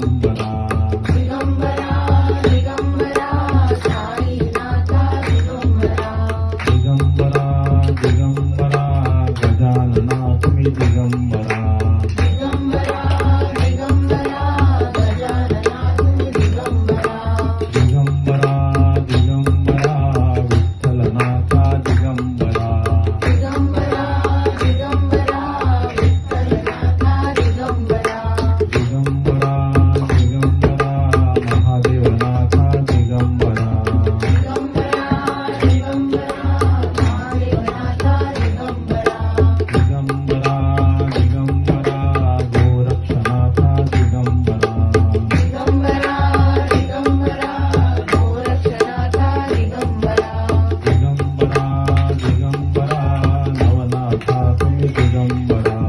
దిగంబరా. దిగంబరా దిగంబరా సాయినాథ దిగంబరా. शाकं दिगम्बरा